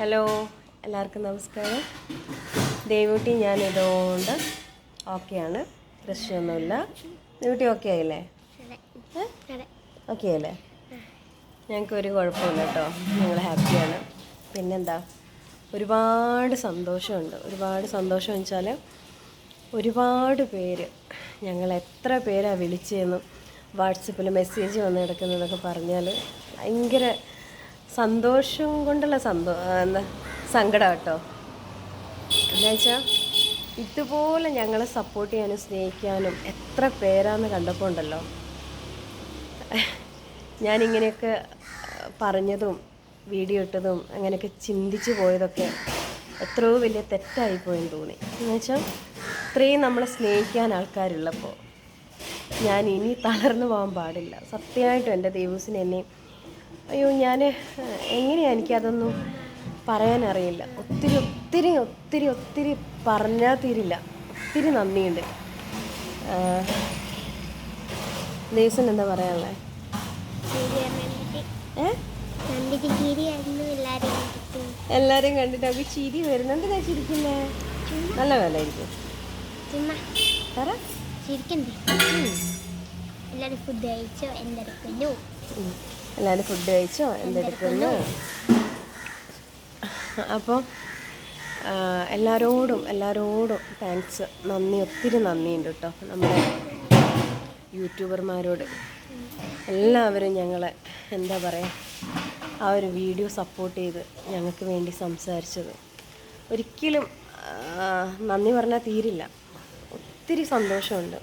Hello എല്ലാവർക്കും നമസ്കാരം. ദേവൂട്ടി ഞാൻ ഇതുകൊണ്ട് ഓക്കെയാണ് പ്രശ്നമൊന്നുമില്ല ദേവൂട്ടി ഓക്കെ ആയില്ലേ? ഓക്കെ ആയില്ലേ? ഞങ്ങൾക്ക് ഒരു കുഴപ്പമില്ല കേട്ടോ. ഞങ്ങൾ ഹാപ്പിയാണ് പിന്നെന്താ? ഒരുപാട് സന്തോഷമുണ്ട്. ഒരുപാട് സന്തോഷം വെച്ചാൽ ഒരുപാട് പേര് ഞങ്ങൾ എത്ര പേരാണ് വിളിച്ചതെന്നും വാട്സപ്പിൽ മെസ്സേജ് വന്ന് കിടക്കുന്നതൊക്കെ പറഞ്ഞാൽ ഭയങ്കര സന്തോഷം കൊണ്ടുള്ള സന്തോ എന്താ സങ്കടം കേട്ടോ എന്നുവെച്ചാൽ ഇതുപോലെ ഞങ്ങളെ സപ്പോർട്ട് ചെയ്യാനും സ്നേഹിക്കാനും എത്ര പേരാന്ന് കണ്ടപ്പോൾ ഉണ്ടല്ലോ. ഞാനിങ്ങനെയൊക്കെ പറഞ്ഞതും വീഡിയോ ഇട്ടതും അങ്ങനെയൊക്കെ ചിന്തിച്ച് പോയതൊക്കെ എത്രയോ വലിയ തെറ്റായിപ്പോയെന്ന് തോന്നി. എന്നുവെച്ചാൽ ഇത്രയും നമ്മളെ സ്നേഹിക്കാൻ ആൾക്കാരുള്ളപ്പോൾ ഞാൻ ഇനി തളർന്നു പോകാൻ പാടില്ല. സത്യമായിട്ടും എന്റെ ദൈവസിന് എന്നെ അയ്യോ ഞാൻ എങ്ങനെയാണ് എനിക്കതൊന്നും പറയാനറിയില്ല. ഒത്തിരി ഒത്തിരി ഒത്തിരി ഒത്തിരി പറഞ്ഞാൽ തീരില്ല. ഒത്തിരി നന്ദിയുണ്ട്. ദേവസിന് എന്താ പറയാനുള്ളത് എല്ലാരും കണ്ടിട്ട് അവർക്ക് ചിരി വരുന്നു. എന്തിനാ ചിരിക്കുന്നേ? നല്ല വേലായിരിക്കും ഇരിക്കും ചിരിക്കണ്ടേ? എല്ലാവരും ഫുഡ് കഴിച്ചോ? എന്തെടുക്കുന്നു. എല്ലാവരും ഫുഡ് കഴിച്ചോ? എന്തെടുക്കുന്നു? അപ്പോൾ എല്ലാവരോടും എല്ലാവരോടും താങ്ക്സ് നന്ദി ഒത്തിരി നന്ദിയുണ്ട് കേട്ടോ നമ്മുടെ യൂട്യൂബർമാരോട്. എല്ലാവരും ഞങ്ങളെ എന്താ പറയുക ആ ഒരു വീഡിയോ സപ്പോർട്ട് ചെയ്ത് ഞങ്ങൾക്ക് വേണ്ടി സംസാരിച്ചത്. ഒരിക്കലും നന്ദി പറഞ്ഞാൽ തീരില്ല. ഒത്തിരി സന്തോഷമുണ്ട്.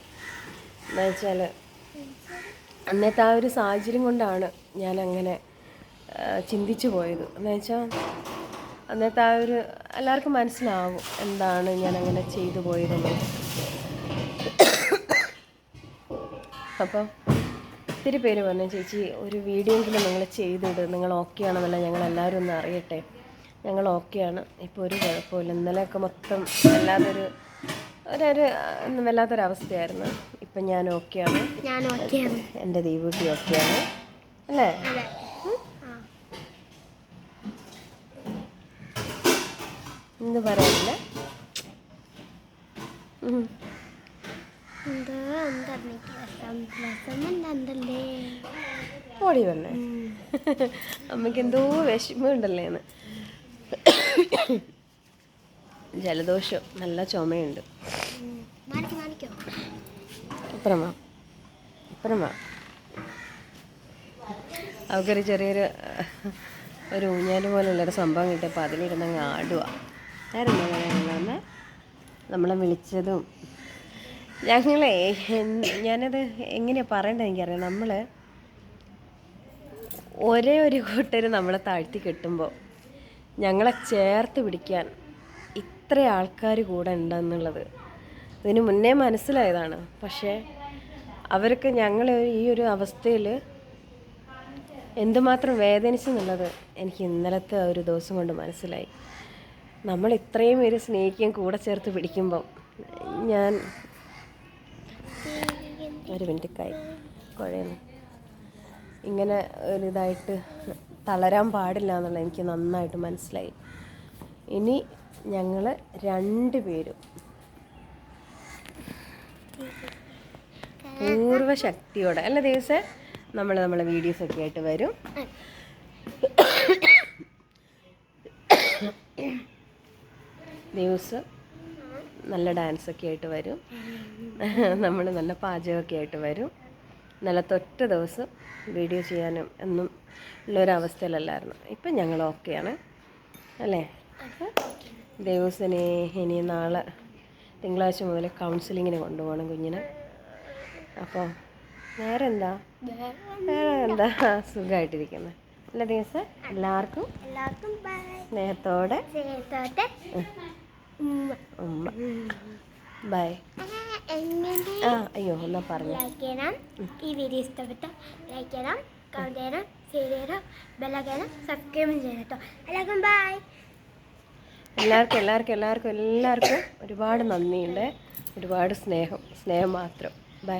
എന്താ വെച്ചാൽ അന്നത്തെ ആ ഒരു സാഹചര്യം കൊണ്ടാണ് ഞാൻ അങ്ങനെ ചിന്തിച്ചു പോയത്. എന്ന് വെച്ചാൽ അന്നത്തെ ആ ഒരു എല്ലാവർക്കും മനസ്സിലാവും എന്താണ് ഞാൻ അങ്ങനെ ചെയ്തു പോയതെന്ന്. അപ്പോൾ ഒത്തിരി പേര് പറഞ്ഞു ചേച്ചി ഒരു വീഡിയോ എങ്കിലും നിങ്ങൾ ചെയ്തിട്. നിങ്ങൾ ഓക്കെ ആണെന്നല്ല ഞങ്ങൾ എല്ലാവരും ഒന്ന് അറിയട്ടെ. ഞങ്ങൾ ഓക്കെയാണ് ഇപ്പോൾ ഒരു കുഴപ്പമില്ല. ഇന്നലെയൊക്കെ മൊത്തം വല്ലാത്തൊരു ഒരു ഒരു വല്ലാത്തൊരവസ്ഥയായിരുന്നു. ഇപ്പം ഞാൻ ഓക്കെയാണ്. ഞാൻ ഓക്കെയാണ്. എന്റെ ദീപൂട്ടി ഓക്കെയാണ്. അല്ലേ? എന്ത്? പറയാനില്ല ഓടി വന്നേ. അമ്മയ്ക്ക് എന്തോ വിഷമമുണ്ടല്ലേ എന്ന്. ജലദോഷം. നല്ല ചുമയുണ്ട്. മാറിക്കോ അപ്പുറമാ അവർക്കൊരു ചെറിയൊരു ഒരു ഊഞ്ഞാൽ പോലുള്ളൊരു സംഭവം കിട്ടിയപ്പോൾ അതിലിരുന്ന് അങ്ങ് ആടുക ആയിരുന്നു നമ്മളെ വിളിച്ചതും. ഞങ്ങളെ ഞാനത് എങ്ങനെയാണ് പറയേണ്ടത് എനിക്കറിയാം നമ്മൾ ഒരേ ഒരു കൂട്ടർ നമ്മളെ താഴ്ത്തി കെട്ടുമ്പോൾ ഞങ്ങളെ ചേർത്ത് പിടിക്കാൻ ഇത്ര ആൾക്കാർ കൂടെ ഉണ്ടെന്നുള്ളത് ഇതിന് മുന്നേ മനസ്സിലായതാണ്. പക്ഷേ അവർക്ക് ഞങ്ങൾ ഈ ഒരു അവസ്ഥയിൽ എന്തുമാത്രം വേദനിച്ചെന്നുള്ളത് എനിക്ക് ഇന്നലത്തെ ഒരു ദിവസം കൊണ്ട് മനസ്സിലായി. നമ്മൾ ഇത്രയും പേര് സ്നേഹിക്കുകയും കൂടെ ചേർത്ത് പിടിക്കുമ്പം ഞാൻ ഒരു മിനിറ്റ് കൈ കുഴയുന്നു. ഇങ്ങനെ ഒരു ഇതായിട്ട് തളരാൻ പാടില്ല എന്നുള്ളത് എനിക്ക് നന്നായിട്ട് മനസ്സിലായി. ഇനി ഞങ്ങൾ രണ്ട് പേരും പൂർവ ശക്തിയോടെ അല്ല ദിവസം നമ്മൾ നമ്മളെ വീഡിയോസൊക്കെ ആയിട്ട് വരും. ദിവസം നല്ല ഡാൻസൊക്കെ ആയിട്ട് വരും. നമ്മൾ നല്ല പാചകമൊക്കെ ആയിട്ട് വരും. നല്ല തൊറ്റ ദിവസം വീഡിയോ ചെയ്യാനും എന്നും ഉള്ളൊരവസ്ഥയിലല്ലായിരുന്നു. ഇപ്പം ഞങ്ങൾ ഓക്കെയാണ് അല്ലേ? ദിവസനെ ഇനി നാളെ തിങ്കളാഴ്ച മുതൽ കൗൺസിലിങ്ങിന് കൊണ്ടുപോകണം കുഞ്ഞിനെ. അപ്പോൾ വേറെ എന്താ വേറെ എന്താ സുഖമായിട്ടിരിക്കുന്നത് അല്ല ദിവസം എല്ലാവർക്കും എല്ലാവർക്കും സ്നേഹത്തോടെ ഉമ്മ. ബൈ. ആ അയ്യോ എന്നാ പറഞ്ഞു. ലൈക്ക് ചെയ്യണം. ഈ വീഡിയോ ഇഷ്ടപ്പെട്ട ലൈക്ക് ചെയ്യണം. കമന്റ് ചെയ്യണം. ഷെയർ ചെയ്യണം. ബെല്ലൈക്കണം സബ്സ്ക്രൈബും ചെയ്യണം കേട്ടോ എല്ലാവർക്കും ബൈ എല്ലാവർക്കും എല്ലാവർക്കും എല്ലാവർക്കും എല്ലാവർക്കും ഒരുപാട് നന്ദിയുണ്ട്. ഒരുപാട് സ്നേഹം സ്നേഹം മാത്രം. ബൈ.